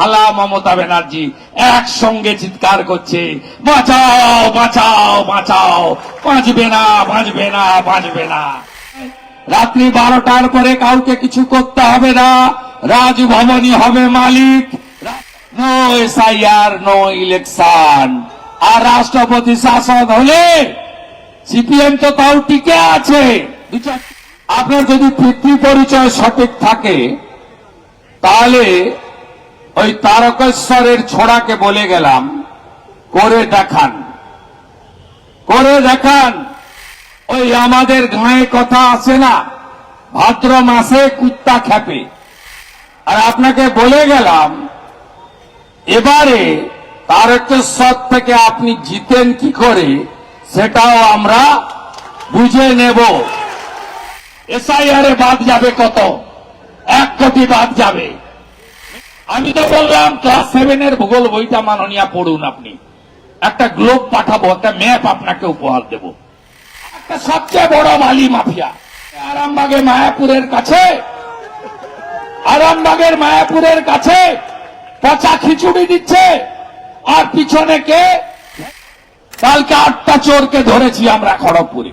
খালা মমতা ব্যানার্জি একসঙ্গে চিৎকার করছে, বাঁচাও বাঁচাও বাঁচাও, বাঁচবে না বাঁচবে না বাঁচবে না। রাত্রি বারোটার পরে কাউকে কিছু করতে হবে না, রাজভবনই হবে মালিক। No SIR, no election. আর রাষ্ট্রপতি শাসন হলে সিপিএম তো তাও টিকে আছে। আপনার যদি পিতৃ পরিচয় সঠিক থাকে, তাহলে ওই তারকেশ্বরের ছোড়াকে বলে গেলাম, করে দেখান করে দেখান। ওই আমাদের গায়ে কথা আছে না, ভাদ্র মাসে কুত্তা খেপে। আর আপনাকে বলে গেলাম, এবারে তারকেশ্বর থেকে আপনি জিতেন কি করে, সেটাও আমরা বুঝে নেব। এসআইআর বাদ যাবে কত? এক কোটি বাদ যাবে। আমি তো বললাম ক্লাস সেভেনের ভূগোল বইটা মাননীয়া পড়ুন আপনি। একটা গ্লোব পাঠাবো, একটা ম্যাপ আপনাকে উপহার দেব। একটা সবচেয়ে বড় মালি মাফিয়া, আরামবাগে মায়াপুরের কাছে আরামবাগের মায়াপুরের কাছে পচা খিচুড়ি দিচ্ছে, আর পিছনে কে? কালকে আটটা চোরকে ধরেছি আমরা খড়গপুরে।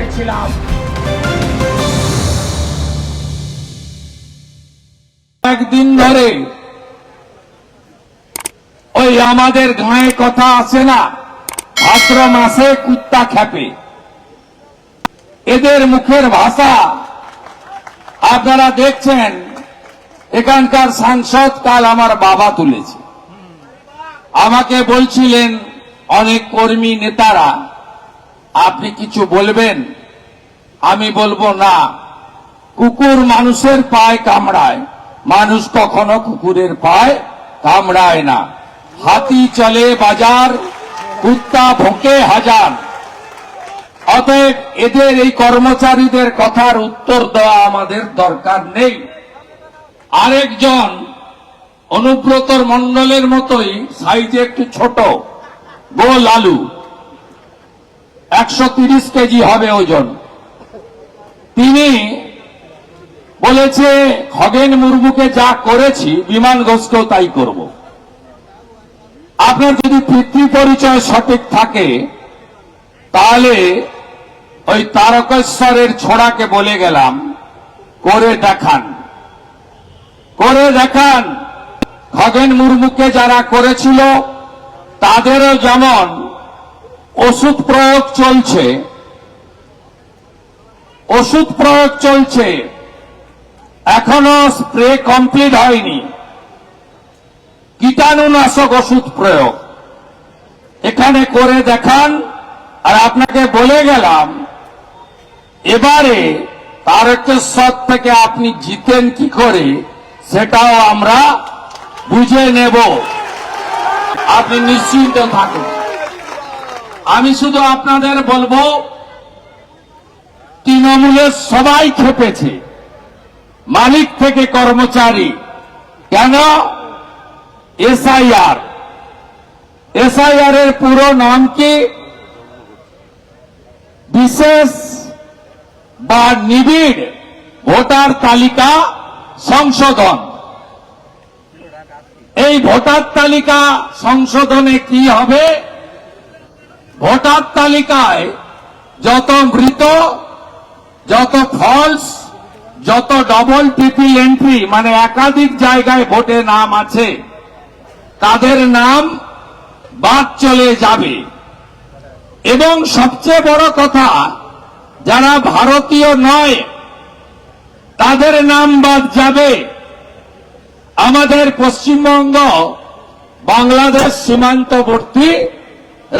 করেছিলাম। একদিন ধরে ওই আমাদের গায়ে কথা আছে না, ভাদ্র মাসে কুত্তা খেপে। এদের মুখের ভাষা আপনারা দেখছেন, এখানকার সাংসদ কাল আমার বাবা তুলেছে। আমাকে বলছিলেন, অনেক কর্মী নেতারা আপনি কিছু বলবেন? আমি বলব না। কুকুর মানুষের পায়ে কামড়ায়। মানুষ কখনো কুকুরের পায়ে কামড়ায় না। হাতি চলে বাজার, কুত্তা ভোকে হাজার। অতএব এদের এই কর্মচারীদের কথার উত্তর দেওয়া আমাদের দরকার নেই। আরেকজন অনুব্রতর মন্ডলের মতোই সাইজে একটু ছোট, গোল আলু। একশো কেজি হবে ওজন। তিনি বলেছে, খগেন মুর্মুকে যা করেছি বিমান ঘোষকেও তাই করব। আপনার যদি পরিচয় সঠিক থাকে, তাহলে ওই তারকেশ্বরের ছোড়াকে বলে গেলাম, করে দেখান। করে দেখান। খগেন মুর্মুকে যারা করেছিল, তাদেরও যেমন ওষুধ প্রয়োগ চলছে। ওষুধ প্রয়োগ চলছে। এখনও স্প্রে কমপ্লিট হয়নি। কীটাণুনাশক ওষুধ প্রয়োগ। এখানে করে দেখান, আর আপনাকে বলে গেলাম, এবারে তারকেশ্বর থেকে আপনি জিতেন কি করে, সেটাও আমরা বুঝে নেব। আপনি নিশ্চিন্ত থাকুন। আমি শুধু আপনাদের বলব তৃণমূলের সবাই খেপেছে। মালিক থেকে কর্মচারী, কেন? এসআইআর। এসআইআর এর পুরো নাম কি? বিশেষ বা নিবিড় ভোটার তালিকা সংশোধন। এই ভোটার তালিকা সংশোধনে কি হবে? ভোটার তালিকায় যত মৃত যত ফলস যত ডবল ট্রিপল এন্ট্রি মানে একাধিক জায়গায় ভোটে নাম আছে, তাদের নাম বাদ চলে যাবে। এবং সবচেয়ে বড় কথা, যারা ভারতীয় নয়, তাদের নাম বাদ যাবে। আমাদের পশ্চিমবঙ্গ বাংলাদেশ সীমান্তবর্তী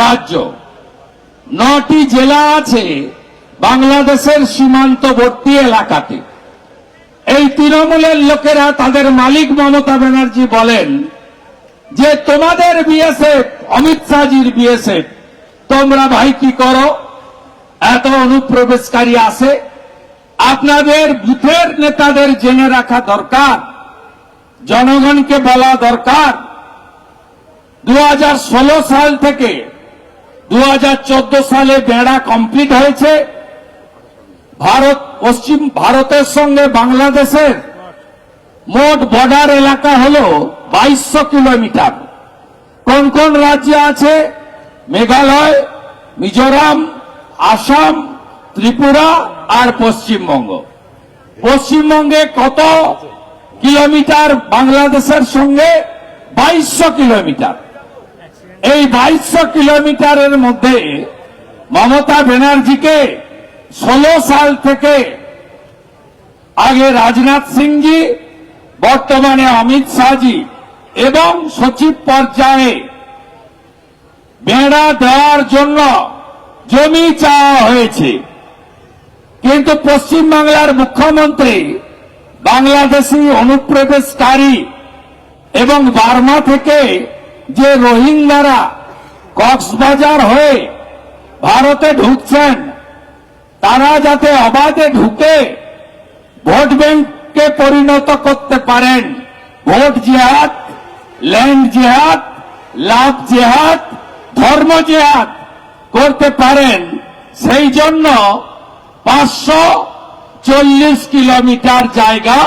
রাজ্য। নটি জেলা আছে বাংলাদেশের সীমান্তবর্তী এলাকাতে। এই তৃণমূলের লোকেরা তাদের মালিক মমতা ব্যানার্জি বলেন যে, তোমাদের বিএসএফ, অমিত শাহজির বিএসএফ, তোমরা ভাই কি করো? এত অনুপ্রবেশকারী আছে। আপনাদের বুথের নেতাদের জেনে রাখা দরকার। জনগণকে বলা দরকার। দু হাজার ষোলো সাল থেকে দু হাজার চোদ্দ সালে বেড়া কমপ্লিট হয়েছে। ভারত, পশ্চিম ভারতের সঙ্গে বাংলাদেশের মোট বর্ডার এলাকা হল বাইশশো কিলোমিটার। কোন কোন রাজ্য আছে? মেঘালয়, মিজোরাম, আসাম, ত্রিপুরা আর পশ্চিমবঙ্গ। পশ্চিমবঙ্গে কত কিলোমিটার বাংলাদেশের সঙ্গে? বাইশশো কিলোমিটার। এই বাইশশো কিলোমিটারের মধ্যে মমতা ব্যানার্জিকে ষোলো সাল থেকে আগে রাজনাথ সিংজি, বর্তমানে অমিত শাহজি এবং সচিব পর্যায়ে বেড়া দেওয়ার জন্য জমি চাওয়া হয়েছে। কিন্তু পশ্চিমবাংলার মুখ্যমন্ত্রী, বাংলাদেশি অনুপ্রবেশকারী এবং বার্মা থেকে যে রোহিঙ্গারা কক্সবাজার হয়ে ভারতে ঢুকছেন, তারা যাতে অবাধে ঢুকে ভোট ব্যাংককে পরিণত করতে পারেন। ভোট জেহাদ, ল্যান্ড জেহাদ, লাভ জেহাদ, ধর্ম জেহাদ করতে পারেন। সেই জন্য পাঁচশো চল্লিশ কিলোমিটার জায়গা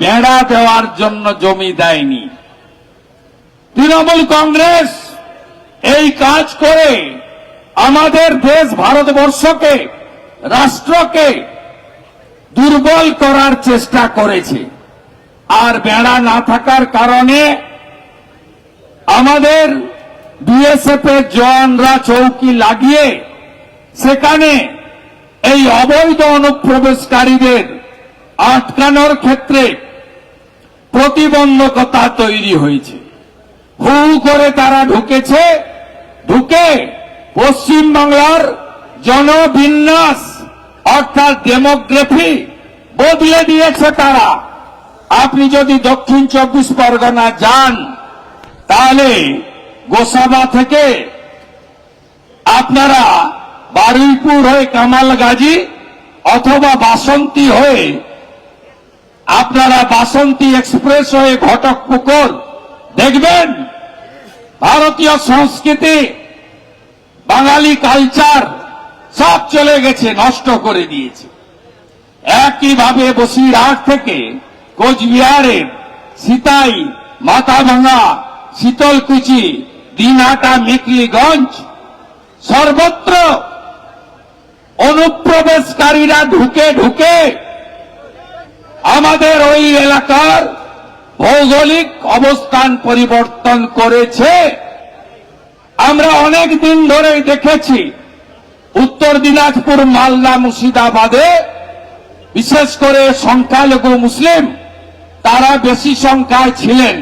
বেড়া দেওয়ার জন্য জমি দেয়নি। তৃণমূল কংগ্রেস এই কাজ করে আমাদের দেশ ভারতবর্ষকে, রাষ্ট্রকে দুর্বল করার চেষ্টা করেছে। আর বেড়া না থাকার কারণে আমাদের বিএসএফ এর জওয়ানরা চৌকি লাগিয়ে সেখানে এই অবৈধ অনুপ্রবেশকারীদের আটকানোর ক্ষেত্রে প্রতিবন্ধকতা তৈরি হয়েছে। হু করে তারা ঢুকেছে। ঢুকে পশ্চিম বাংলার জনবিন্যাস, অর্থাৎ ডেমোগ্রাফি, বদলে দিয়েছে তারা। আপনি যদি দক্ষিণ চব্বিশ পরগনা যান, তাহলে গোসাবা থেকে আপনারা বারুইপুর হয়ে কামালগাজী অথবা বাসন্তী হয়ে আপনারা বাসন্তী এক্সপ্রেস হয়ে ঘটকপুকুর দেখবেন। ভারতীয় সংস্কৃতি, বাঙালি কালচার সব চলে গেছে, নষ্ট করে দিয়েছে। একইভাবে বসিরহাট থেকে কোচবিহারের সিতাই মাথাভাঙা শীতলকুচি দিনহাটা মেকলিগঞ্জ সর্বত্র অনুপ্রবেশকারীরা ঢুকে ঢুকে আমাদের ওই এলাকার ভৌগোলিক অবস্থান পরিবর্তন করেছে। আমরা অনেক দিন ধরে দেখেছি, উত্তর দিনাজপুর, মালদা, মুর্শিদাবাদে বিশেষ করে সংখ্যালঘু মুসলিম, তারা বেশি সংখ্যায় ছিলেন।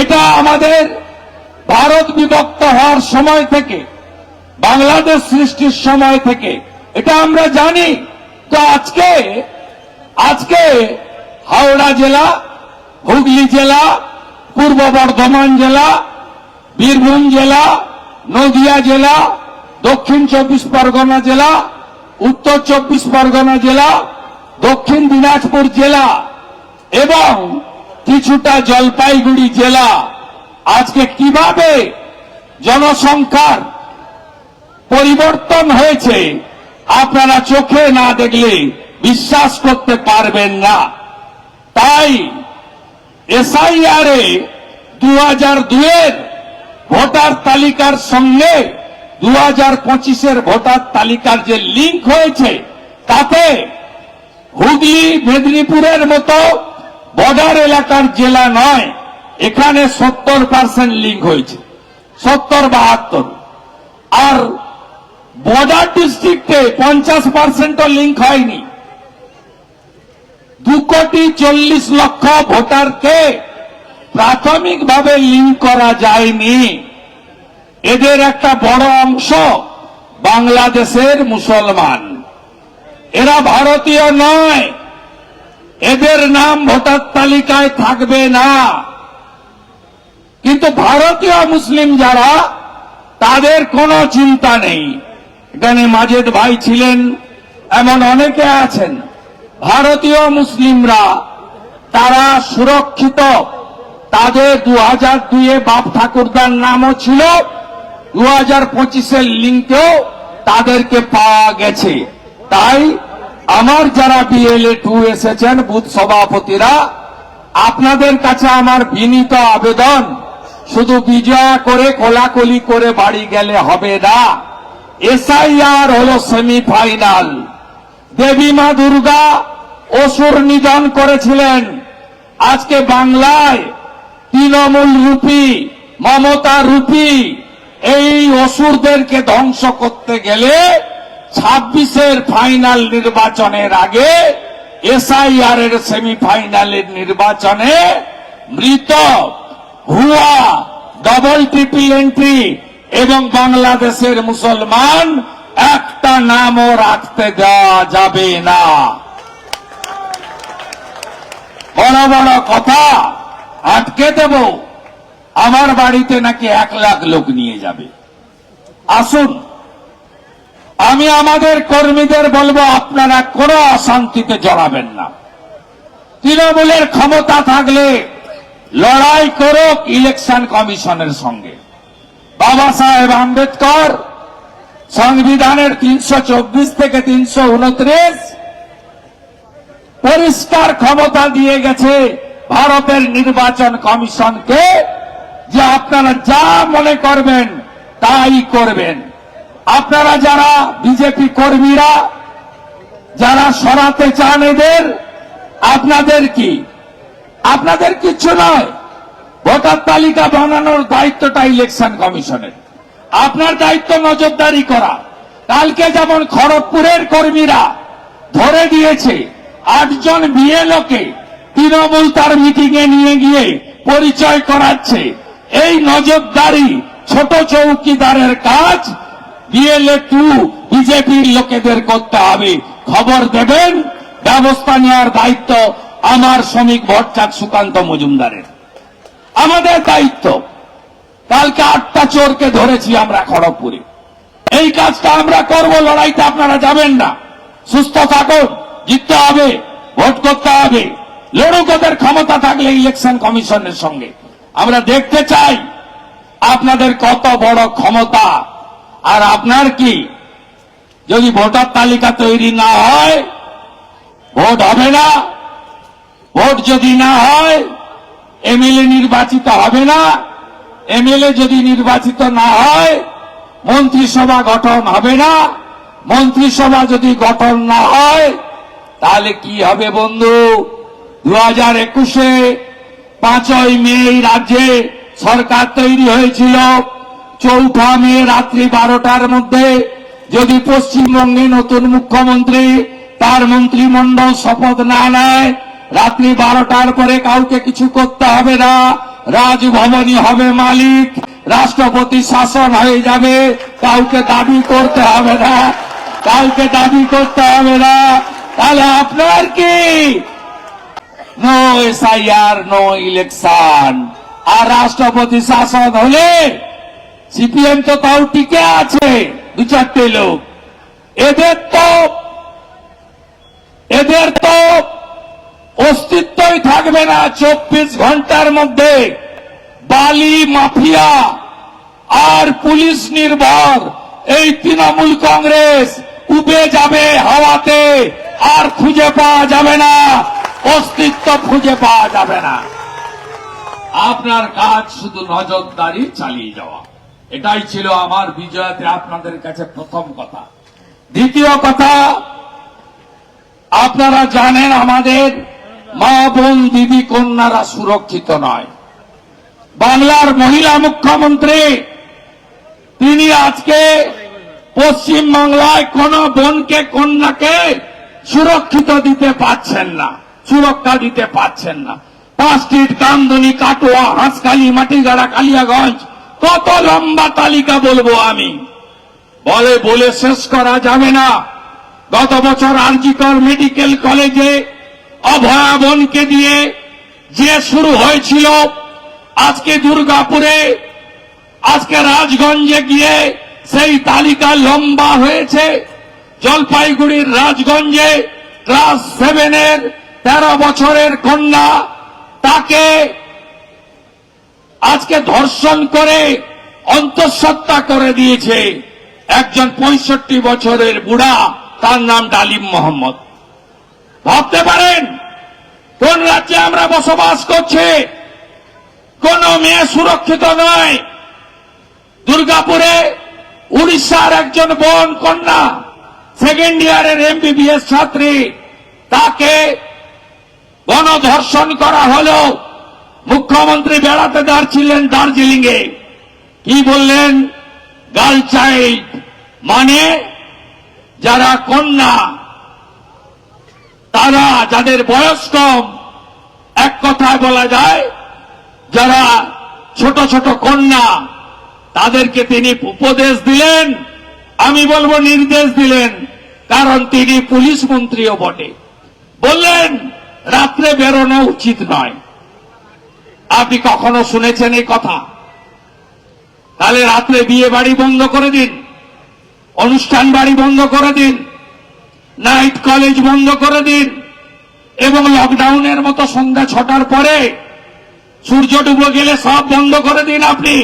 এটা আমাদের ভারত বিভক্ত হওয়ার সময় থেকে, বাংলাদেশ সৃষ্টির সময় থেকে, এটা আমরা জানি। তো আজকে আজকে হাওড়া জেলা হুগলি জেলা, পূর্ব বর্ধমান জেলা, বীরভূম জেলা, নদিয়া জেলা, দক্ষিণ চব্বিশ পরগনা জেলা, উত্তর চব্বিশ পরগনা জেলা, দক্ষিণ দিনাজপুর জেলা এবং কিছুটা জলপাইগুড়ি জেলা। আজকে কীভাবে জনসংখ্যার পরিবর্তন হয়েছে, আপনারা চোখে না দেখলে বিশ্বাস করতে পারবেন না। তাই এসআইআরে দু হাজার দুয়ের ভোটার তালিকার সঙ্গে দু হাজার পঁচিশের ভোটার তালিকার যে লিঙ্ক হয়েছে, তাতে হুগলি, মেদিনীপুরের মতো বর্ডার এলাকার জেলা নয়, এখানে সত্তর পার্সেন্ট লিঙ্ক হয়েছে, সত্তর বাহাত্তর। আর বর্ডার ডিস্ট্রিক্টে পঞ্চাশ পার্সেন্টও লিঙ্ক হয়নি। দু কোটি চল্লিশ লক্ষ ভোটারকে প্রাথমিকভাবে লিঙ্ক করা যায়নি। এদের একটা বড় অংশ বাংলাদেশের মুসলমান। এরা ভারতীয় নয়। এদের নাম ভোটার তালিকায় থাকবে না। কিন্তু ভারতীয় মুসলিম যারা, তাদের কোনো চিন্তা নেই। এখানে মাজেদ ভাই ছিলেন, এমন অনেকে আছেন। ভারতীয় মুসলিমরা, তারা সুরক্ষিত। তাদের দু হাজার দুইয়ে বাপ ঠাকুরদার নামও ছিল। দু হাজার পঁচিশের লিঙ্কেও তাদেরকে পাওয়া গেছে। তাই আমার যারা বিএলএ টু এসেছেন, বুথ সভাপতিরা, আপনাদের কাছে আমার বিনীত আবেদন, শুধু বিজয়া করে, কোলাকলি করে বাড়ি গেলে হবে না। এসআইআর হল সেমিফাইনাল দেবী মা দুর্গা অসুর নিধন করেছিলেন। আজকে বাংলায় তৃণমূল রূপী, মমতা রূপী এই অসুরদেরকে ধ্বংস করতে গেলে ছাব্বিশের ফাইনাল নির্বাচনের আগে এসআইআর এর সেমিফাইনালের নির্বাচনে মৃত ভুয়া ডবল ট্রিপল এন্ট্রি এবং বাংলাদেশের মুসলমান একটা নামও রাখতে দেওয়া যাবে না। বড় বড় কথা আটকে দেব। আমার বাড়িতে নাকি এক লাখ লোক নিয়ে যাবে। আসুন, আমি আমাদের কর্মীদের বলব, আপনারা কোনো অশান্তিতে জড়াবেন না। তৃণমূলের ক্ষমতা থাকলে লড়াই করুক ইলেকশন কমিশনের সঙ্গে। বাবা সাহেব আম্বেদকর, সংবিধানের তিনশো চব্বিশ থেকে তিনশো উনত্রিশ পরিষ্কার ক্ষমতা দিয়ে গেছে ভারতের নির্বাচন কমিশনকে যে আপনারা যা মনে করবেন তাই করবেন। আপনারা যারা বিজেপি কর্মীরা, যারা সরাতে চান এদের, আপনাদের কি? আপনাদের কিচ্ছু নয়। ভোটার তালিকা বানানোর দায়িত্বটা ইলেকশন কমিশনের। আপনার দায়িত্ব নজরদারি করা। কালকে যেমন খড়গপুরের কর্মীরা ধরে দিয়েছে আটজন বিএলওকে তৃণমূল তার মিটিং এ নিয়ে গিয়ে পরিচয় করাচ্ছে। এই নজরদারি ছোট চৌকিদারের কাজ। বিএলএ টু বিজেপির লোকেদের করতে হবে। খবর দেবেন। ব্যবস্থা নেওয়ার দায়িত্ব আমার শ্রমিক ভট্টাক সুকান্ত মজুমদারের। আমাদের দায়িত্ব। কালকে আটটা চোরকে ধরেছি আমরা খড়গপুরে। এই কাজটা আমরা করব, লড়াইতে আপনারা যাবেন না। সুস্থ থাকুন। জিততে হবে, ভোট করতে হবে। লড়ুক ওদের ক্ষমতা থাকলে ইলেকশন কমিশনের সঙ্গে। আমরা দেখতে চাই আপনাদের কত বড় ক্ষমতা। আর আপনার কি? যদি ভোটার তালিকা তৈরি না হয়, ভোট হবে না। ভোট যদি না হয় এমএলএ নির্বাচিত হবে না। এমএলএ যদি নির্বাচিত না হয়, মন্ত্রিসভা গঠন হবে না। মন্ত্রিসভা যদি গঠন না হয় তাহলে কি হবে বন্ধু? দু হাজার একুশে পাঁচই মে রাজ্যে সরকার তৈরি হয়েছিল। চৌঠা মে রাত্রি বারোটার মধ্যে যদি পশ্চিমবঙ্গে নতুন মুখ্যমন্ত্রী, তার মন্ত্রিমণ্ডল শপথ না নেয়, রাত্রি বারোটার পরে কাউকে কিছু করতে হবে না। রাজভবনই হবে মালিক, রাষ্ট্রপতি শাসন হয়ে যাবে, কাউকে দাবি করতে হবে না, কাউকে দাবি করতে হবে না। তাহলে আপনার কি? No SIR no election. আর রাষ্ট্রপতি শাসন হলে সিপিএম তো তাও টিকে আছে, দু চারটে লোক। এদের তো এদের তো অস্তিত্বই থাকবে না চব্বিশ ঘণ্টার মধ্যে। বালি মাফিয়া আর পুলিশ নির্ভর। এই তৃণমূল কংগ্রেস উবে যাবে হাওয়াতে। আর খুঁজে পাওয়া যাবে না। অস্তিত্ব খুঁজে পাওয়া যাবে না। আপনার কাজ শুধু নজরদারি চালিয়ে যাওয়া। এটাই ছিল আমার বিজয়াতে আপনাদের কাছে প্রথম কথা। দ্বিতীয় কথা, আপনারা জানেন আমাদের মা বোন দিদি কন্যারা সুরক্ষিত নয়। বাংলার মহিলা মুখ্যমন্ত্রী, তিনি আজকে পশ্চিম বাংলায় কোন বোনকে, কন্যাকে সুরক্ষিত দিতে পারছেন না, সুরক্ষা দিতে পারছেন না। পাঁচটির কান্দনি কাটোয়া, হাঁসখালি, মাটিগাড়া, কালিয়াগঞ্জ, কত লম্বা তালিকা বলব আমি। বলে বলে শেষ করা যাবে না। গত বছর আরজিকর মেডিকেল কলেজে অভয়া বোনকে দিয়ে যে শুরু হয়েছিল, আজকে দুর্গাপুরে, আজকে রাজগঞ্জে গিয়ে সেই তালিকা লম্বা হয়েছে। জলপাইগুড়ির রাজগঞ্জে ক্লাস সেভেনের তেরো বছরের কন্যা তাকে আজকে ধর্ষণ করে অন্তঃসত্ত্বা করে দিয়েছে একজন পঁয়ষট্টি বছরের বুড়া, তার নাম ডালিম মোহাম্মদ। ভাবতে পারেন, কোন রাজ্যে আমরা বসবাস করছি? কোন মেয়ে সুরক্ষিত নয়। দুর্গাপুরে উড়িষ্যার একজন বোন কন্যা। সেকেন্ড ইয়ারের এমবিবিএস ছাত্রী, তাকে গণধর্ষণ করা হলো মুখ্যমন্ত্রী বেড়াতে দাঁড়ছিলেন দার্জিলিং এ কি বললেন? গার্ল চাইল্ড মানে যারা কন্যা, তারা যাদের বয়স কম, এক কথায় বলা যায়, যারা ছোট ছোট কন্যা, তাদেরকে তিনি উপদেশ দিলেন, আমি বলব নির্দেশ দিলেন। কারণ তিনি পুলিশ মন্ত্রীও বটে। বললেন, রাত্রে বেরোনো উচিত নয়। আপনি কখনো শুনেছেন এই কথা? তাহলে রাত্রে বিয়ে বাড়ি বন্ধ করে দিন, অনুষ্ঠান বাড়ি বন্ধ করে দিন, নাইট কলেজ বন্ধ করে দিন, এবং লকডাউনের মতো সন্ধ্যা ছটার পরে সূর্য ডুবে গেলে সব বন্ধ করে দিন আপনি।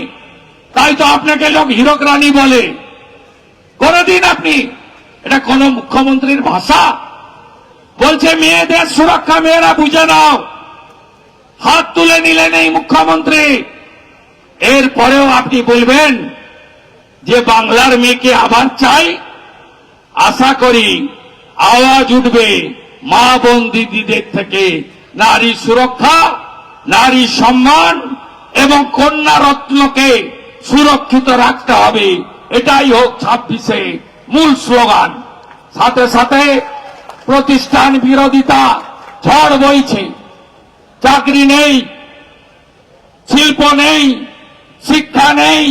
তাই তো আপনাকে লোক হিরক রানী বলে। করে দিন আপনি এটা কোন মুখ্যমন্ত্রীর ভাষা। বলছে, মেয়েদের সুরক্ষা মেয়েরা বুঝে নাও। হাত তুলে নিলেন এই মুখ্যমন্ত্রী। এরপরেও আপনি বলবেন যে বাংলার মেয়েকে আবার চাই? আশা করি আওয়াজ উঠবে মা বোন দিদিদের থেকে। নারী সুরক্ষা, নারী সম্মান এবং কন্যা রত্নকে সুরক্ষিত রাখতে হবে। এটাই হোক ছাব্বিশে মূল স্লোগান। সাথে সাথে প্রতিষ্ঠান বিরোধিতা ঝড় বইছে। চাকরি নেই, শিল্প নেই, শিক্ষা নেই,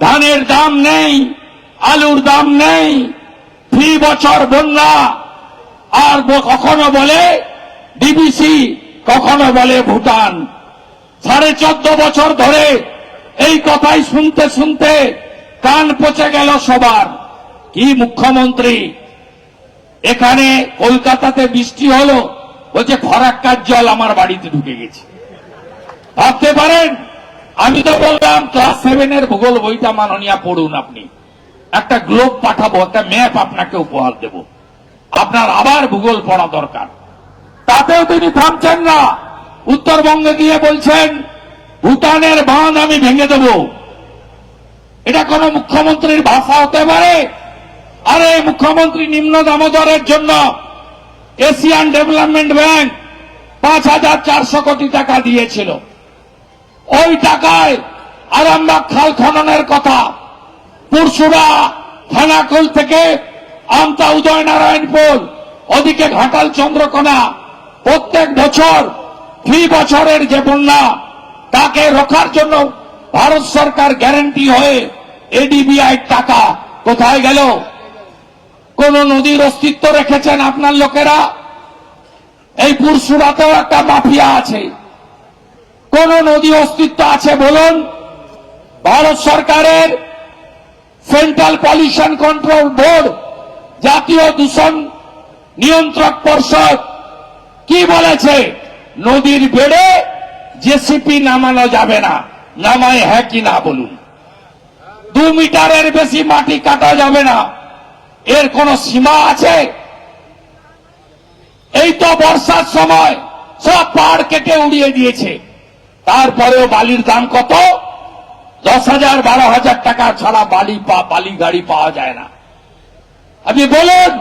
ধানের দাম নেই, আলুর দাম নেই, ফি বছর বন্যা। আর কখনো বলে ডিবিসি, কখনো বলে ভুটান। সাড়ে চোদ্দ বছর ধরে এই কথাই শুনতে শুনতে কান পচে গেল সবার। কি মুখ্যমন্ত্রী? এখানে কলকাতাতে বৃষ্টি হলো, বলছে ফরাক্কার জল আমার বাড়িতে ঢুকে গেছে। ভাবতে পারেন? আমি তো বললাম ক্লাস সেভেনের ভূগোল বইটা মাননীয়া পড়ুন আপনি। একটা গ্লোব পাঠাবো, একটা ম্যাপ আপনাকে উপহার দেব। আপনার আবার ভূগোল পড়া দরকার। তাতেও তিনি থামছেন না। উত্তরবঙ্গে গিয়ে বলছেন, ভুটানের বাঁধ আমি ভেঙে দেব। এটা কোন মুখ্যমন্ত্রীর ভাষা হতে পারে? আরে, মুখ্যমন্ত্রী নিম্ন দামোদরের জন্য এশিয়ান ডেভেলপমেন্ট ব্যাংক পাঁচ হাজার চারশো কোটি টাকা দিয়েছিল। ওই টাকায় আরামবাগ খাল খননের কথা, পুরসুরা থানাকুল থেকে আমতা উদয়নারায়ণপুর, ওদিকে ঘাটাল চন্দ্রকোনা, প্রত্যেক বছর, ফি বছরের যে বন্যা, তাকে রক্ষার জন্য ভারত সরকার গ্যারান্টি হয়ে এডিবিআই টাকা কোথায় গেল? কোন নদীর অস্তিত্ব রেখেছেন আপনার লোকেরা? এই পুরসুরাতেও একটা মাফিয়া আছে। কোন নদী অস্তিত্ব আছে বলুন? ভারত সরকারের সেন্ট্রাল পলিউশন কন্ট্রোল বোর্ড জাতীয় দূষণ নিয়ন্ত্রক পর্ষদ, কি বলেছে? নদীর বেড়ে জেসিপি নামানো যাবে না। নামায় হ্যাঁ কি না বলুন? দু মিটারের বেশি মাটি কাটা যাবে না। এর কোন সীমা আছে? এই তো বর্ষার সময় সব পাহাড় কেটে উড়িয়ে দিয়েছে। তারপরেও বালির দাম কত? দশ হাজার, বারো হাজার টাকা ছাড়া বালি পা, বালি গাড়ি পাওয়া যায় না। আপনি বলুন,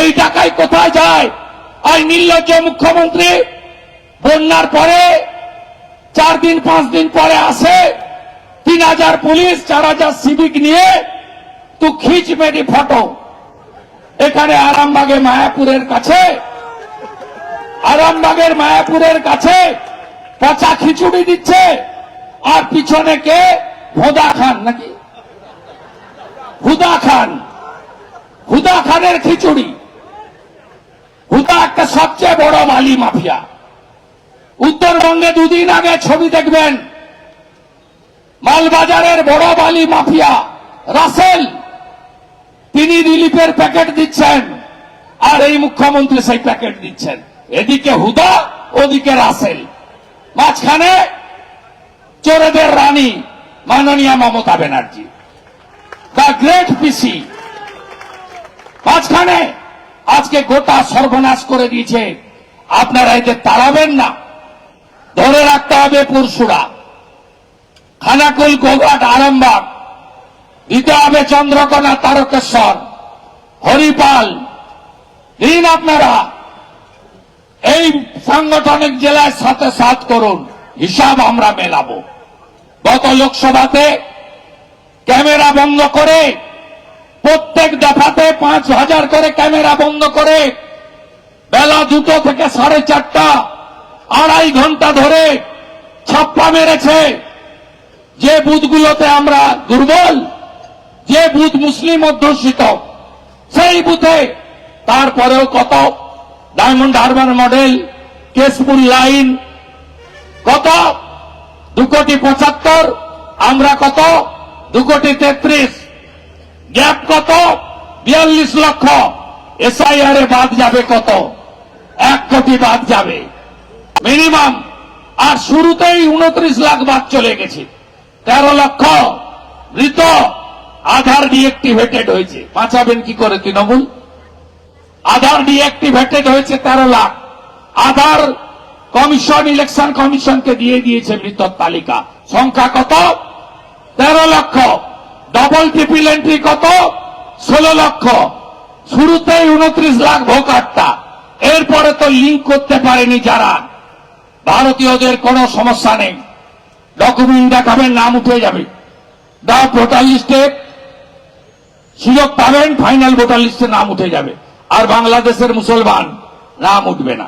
এই টাকায় কোথায় যায়? আর নির্লজ্জ মুখ্যমন্ত্রী, বন্যার পরে, চার দিন, পাঁচ দিন পরে আসে, তিন হাজার পুলিশ, চার হাজার সিভিক নিয়ে তু খিচ মেরি ফটো এখানে আরামবাগে মায়াপুরের কাছে আরামবাগের মায়াপুরের কাছে পচা খিচুড়ি দিচ্ছে আর পিছনে কে ভোদা খান নাকি হুদা খান হুদা খানের খিচুড়ি হুদা একটা সবচেয়ে বড় মালি মাফিয়া উত্তরবঙ্গে দুদিন আগে ছবি দেখবেন, মালবাজারের বড় বালি মাফিয়া, রাসেল। তিনি রিলিফের প্যাকেট দিচ্ছেন। আর এই মুখ্যমন্ত্রী সেই প্যাকেট দিচ্ছেন। এদিকে হুদা, ওদিকে রাসেল। মাঝখানে চোরেদের রানী মাননীয় মমতা ব্যানার্জি। দ্য গ্রেট পিসি। মাঝখানে আজকে গোটা সর্বনাশ করে দিয়েছে। আপনারা এদের তাড়াবেন না। ধরে রাখতে হবে পুরসুরা। খানাকুল, গোঘাট, আরামবাগ। দিতে হবে চন্দ্রকোনা তারকেশ্বর, হরিপাল, দিন আপনারা এই সাংগঠনিক জেলায় সাথে সাথ করুন, হিসাব আমরা মেলাবো। গত লোকসভাতে ক্যামেরা বন্ধ করে, প্রত্যেক দফাতে পাঁচ হাজার করে ক্যামেরা বন্ধ করে, বেলা দুটো থেকে সাড়ে চারটা, আড়াই ঘণ্টা ধরে ছাপ্পা মেরেছে। যে বুথগুলোতে আমরা দুর্বল যে বুথ মুসলিম অধ্যুষিত, সেই বুথে তারপরেও কত diamond Harbour model, Keshpur line, কত দু কোটি পঁচাত্তর, আমরা কত দু কোটি তেত্রিশ, গ্যাপ কত বিয়াল্লিশ লক্ষ, এসআইআর এ বাদ যাবে কত? এক কোটি বাদ যাবে। মিনিমাম, আর শুরুতেই উনত্রিশ লাখ বাদ চলে গেছে। তেরো লক্ষ, মৃত আধার ডিএক্টিভেটেড হয়েছে। বাঁচাবেন কি করে তৃণমূল? আধার ডিএক্টিভেটেড হয়েছে তেরো লাখ। আধার কমিশন ইলেকশন কমিশনকে দিয়ে দিয়েছে মৃতর তালিকা। সংখ্যা কত? তেরো লক্ষ। ডবল ট্রিপল এন্ট্রি কত? ষোলো লক্ষ। শুরুতেই উনত্রিশ লাখ ভোকারটা এরপরে তো লিঙ্ক করতে পারেনি যারা। ভারতীয়দের কোনো সমস্যা নেই। ডকুমেন্ট দেখাবেন, নাম উঠে যাবে। দা ভোটার লিস্টে সুযোগ পাবেন ফাইনাল ভোটার লিস্টে নাম উঠে যাবে। আর বাংলাদেশের মুসলমান নাম উঠবে না।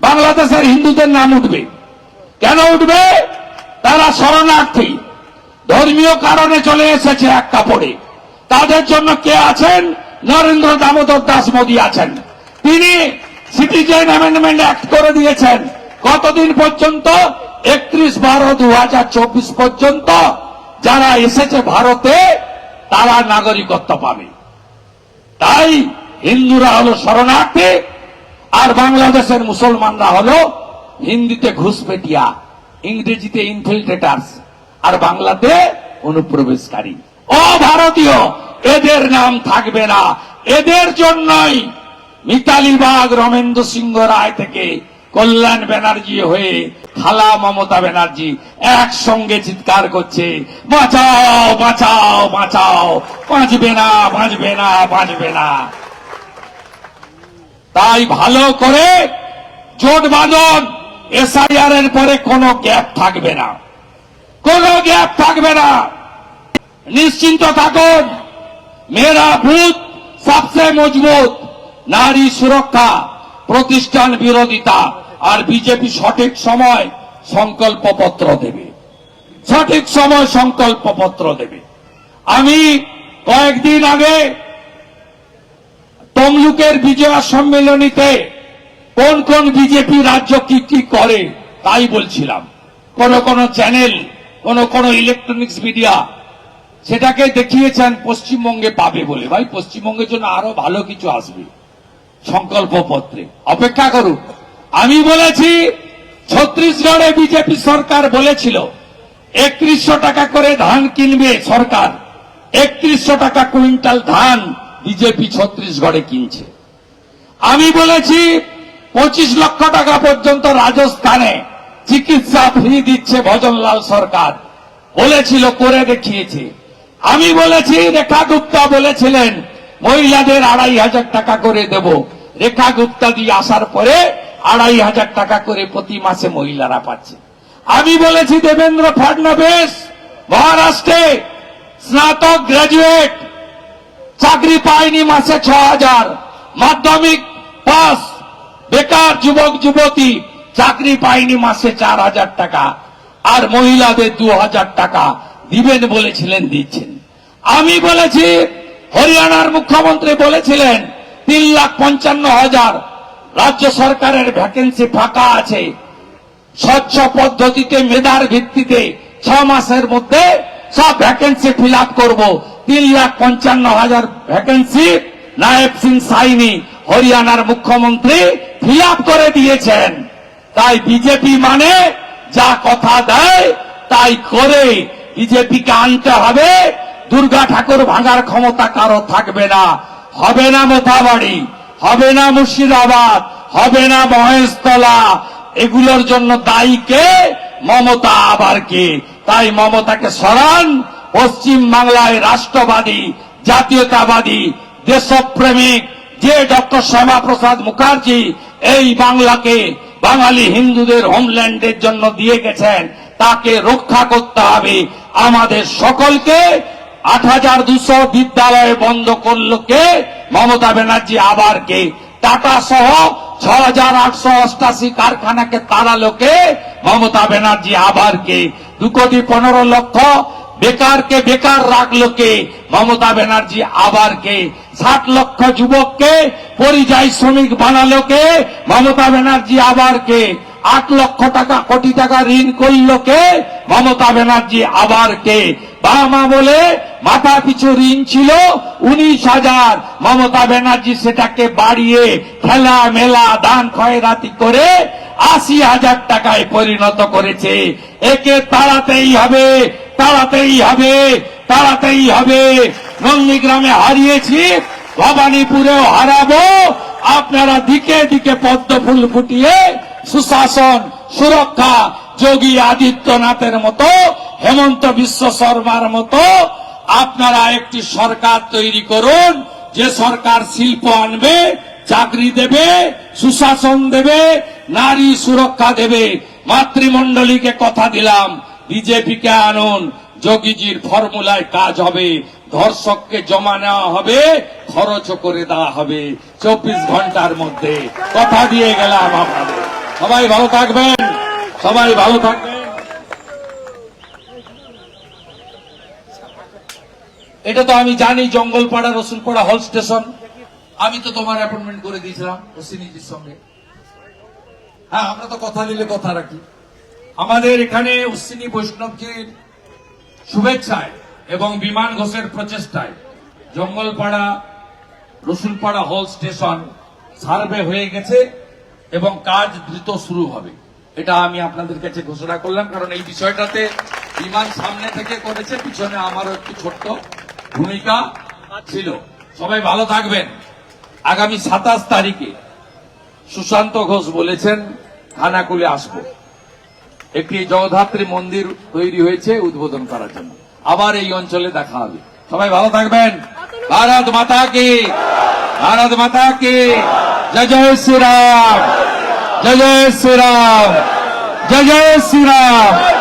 বাংলাদেশের হিন্দুদের নাম উঠবে। কেন উঠবে? তারা শরণার্থী। ধর্মীয় কারণে চলে এসেছে এক কাপড়ে। তাদের জন্য কে আছেন? নরেন্দ্র দামোদর দাস মোদী আছেন। তিনি সিটিজেন অ্যামেন্ডমেন্ট অ্যাক্ট করে দিয়েছেন। কতদিন পর্যন্ত? একত্রিশ বারো দু পর্যন্ত। যারা এসেছে ভারতে তারা নাগরিকত্ব পাবে। তাই হিন্দুরা হলো শরণার্থী, আর বাংলাদেশের মুসলমানরা হলো হিন্দিতে ঘুষপেটিয়া ইংরেজিতে ইনফিল্ট্রেটার্স আর বাংলাতে অনুপ্রবেশকারী। ও ভারতীয় এদের নাম থাকবে না। এদের জন্যই মিতালি বাগ রমেন্দ্র সিংহ রায় থেকে কল্যাণ ব্যানার্জি হয়ে, খালা মমতা ব্যানার্জি একসঙ্গে চিৎকার করছে, বাঁচাও বাঁচাও বাঁচাও, বাঁচবে না বাঁচবে না বাঁচবে না। তাই ভালো করে জোট বাঁধন এসআইআর এর পরে কোনো গ্যাপ থাকবে না। কোনো গ্যাপ থাকবে না। নিশ্চিন্ত থাকুন, মেয়েরা ভূত, সবচেয়ে মজবুত, নারী সুরক্ষা, প্রতিষ্ঠান বিরোধিতা। আর বিজেপি সঠিক সময় সংকল্প পত্র দেবে। সঠিক সময় সংকল্প পত্র দেবে। আমি কয়েকদিন আগে তমলুকের বিজয়া সম্মেলনীতে কোন কোন বিজেপি রাজ্য কি কি করে তাই বলছিলাম। কোন কোন চ্যানেল, কোন কোন ইলেকট্রনিক্স মিডিয়া সেটাকে দেখিয়েছেন পশ্চিমবঙ্গে পাবে বলে। ভাই, পশ্চিমবঙ্গের জন্য আরও ভালো কিছু আসবে সংকল্প পত্রে অপেক্ষা করুন। আমি বলেছি, ছত্তিশগড়ে বিজেপি সরকার বলেছিল, একত্রিশশো টাকা করে ধান কিনবে সরকার, একত্রিশশো টাকা কুইন্টাল ধান বিজেপি ছত্তিশগড়ে কিনছে। আমি বলেছি, পঁচিশ লক্ষ টাকা পর্যন্ত রাজস্থানে চিকিৎসা ফ্রি দিচ্ছে ভজনলাল সরকার, বলেছিল, করে দেখিয়েছে। আমি বলেছি, রেখা গুপ্তা বলেছিলেন, মহিলাদের আড়াই হাজার টাকা করে দেব। রেখা গুপ্তা দিয়ে আসার পরে আড়াই হাজার টাকা করে প্রতি মাসে মহিলারা পাচ্ছে। আমি বলেছি, দেবেন্দ্র ফডনবিস মহারাষ্ট্রে স্নাতক গ্রাজুয়েট, চাকরি পায়নি মাসে ছ হাজার মাধ্যমিক পাস, বেকার যুবক, যুবতী, চাকরি পায়নি মাসে চার হাজার টাকা। আর মহিলাদের দু হাজার টাকা দিবেন বলেছিলেন, দিচ্ছেন। আমি বলেছি, হরিয়ানার মুখ্যমন্ত্রী বলেছিলেন, তিন লাখ পঞ্চান্ন হাজার রাজ্য সরকারের ভ্যাকেন্সি ফাঁকা আছে। স্বচ্ছ পদ্ধতিতে মেধার ভিত্তিতে ছ মাসের মধ্যে সব ভ্যাকেন্সি ফিল আপ করব। তিন লাখ পঞ্চান্ন হাজার ভ্যাকেন্সি নায়েব সিং সাইনি, হরিয়ানার মুখ্যমন্ত্রী ফিল করে দিয়েছেন। তাই বিজেপি মানে যা কথা দেয়, তাই করে বিজেপিকে আনতে হবে। দুর্গা ঠাকুর ভাঙার ক্ষমতা কারও থাকবে না। হবে না মোথাবাড়ি হবে না মুর্শিদাবাদ, হবে না মহেশতলা। এগুলোর জন্য দায়ী কে? মমতা আবার কে? তাই মমতাকে সরান। পশ্চিম বাংলায় রাষ্ট্রবাদী, জাতীয়তাবাদী, দেশপ্রেমিক, যে ডক্টর শ্যামাপ্রসাদ মুখার্জি এই বাংলাকে বাঙালি হিন্দুদের হোমল্যান্ডের জন্য দিয়ে গেছেন, তাকে রক্ষা করতে হবে। আমাদের সকলকে আট হাজার দুশো বিদ্যালয় বন্ধ করল কে? মমতা ব্যানার্জি আবার কে? টাটা সহ ছ হাজার আটশো অষ্টাশি কারখানাকে তাড়ালো কে মমতা ব্যানার্জি আবার কে? দু কোটি পনেরো লক্ষ বেকারকে বেকার রাখল কে মমতা ব্যানার্জি আবার কে? ষাট লক্ষ যুবককে পরিযায়ী শ্রমিক বানালো কে মমতা ব্যানার্জি আবার কে? আট লক্ষ টাকা, কোটি টাকা ঋণ করল কে? মমতা ব্যানার্জি আবার কে? বাবা বলে মাথা পিছু ঋণ ছিল, উনিশ হাজার। মমতা ব্যানার্জি সেটাকে বাড়িয়ে খেলা, মেলা, দান খয়রাতি করে আশি হাজার টাকায় পরিণত করেছে। একে তাড়াতেই হবে তাড়াতেই হবে তাড়াতেই হবে। নন্দীগ্রামে হারিয়েছি, ভবানীপুরেও হারাবো। আপনারা দিকে দিকে পদ্ম ফুল ফুটিয়ে সুশাসন, সুরক্ষা, যোগী আদিত্যনাথের মতো হেমন্ত বিশ্ব শর্মার মতো আপনারা একটি সরকার তৈরি করুন, যে সরকার শিল্প আনবে, চাকরি দেবে, সুশাসন দেবে, নারী সুরক্ষা দেবে। মাতৃমণ্ডলীকে কথা দিলাম, বিজেপিকে আনুন, যোগীজির ফর্মুলায় কাজ হবে, ধর্ষককে জমা নেওয়া হবে খরচ করে দেওয়া হবে। চব্বিশ ঘণ্টার মধ্যে কথা দিয়ে গেলাম আপনাদের। সবাই ভালো থাকবেন, সবাই ভালো থাকবেন। এটা তো আমি জানি, জঙ্গলপাড়া রসুলপাড়া হল স্টেশন। আমি তো তোমার অ্যাপয়েন্টমেন্ট করে দিয়েছিলাম অশ্বিনীজির সঙ্গে। হ্যাঁ আমরা তো কথা দিলে কথা রাখি। আমাদের এখানে অশ্বিনী বৈষ্ণবজির শুভেচ্ছায় এবং বিমান ঘোষের প্রচেষ্টায় জঙ্গলপাড়া রসুলপাড়া হল স্টেশন সার্ভে হয়ে গেছে এবং কাজ দ্রুত শুরু হবে। এটা আমি আপনাদের কাছে ঘোষণা করলাম, কারণ এই বিষয়টাতে বিমান সামনে থেকে করেছে, পিছনে আমারও একটু ছোট্ট। ভূমিকা ছিল। সবাই ভালো থাকবেন। আগামী সাতাশ তারিখে সুশান্ত ঘোষ বলেছেন, খানাকুলে আসব। একটি জগদ্ধাত্রী মন্দির তৈরি হয়েছে উদ্বোধন করার জন্য। আবার এই অঞ্চলে দেখা হবে। সবাই ভালো থাকবেন। ভারত মাতা কি? ভারত মাতা কি? জয় জয় শ্রীরাম। জয় জয় শ্রীরাম। জয় জয় শ্রীরাম।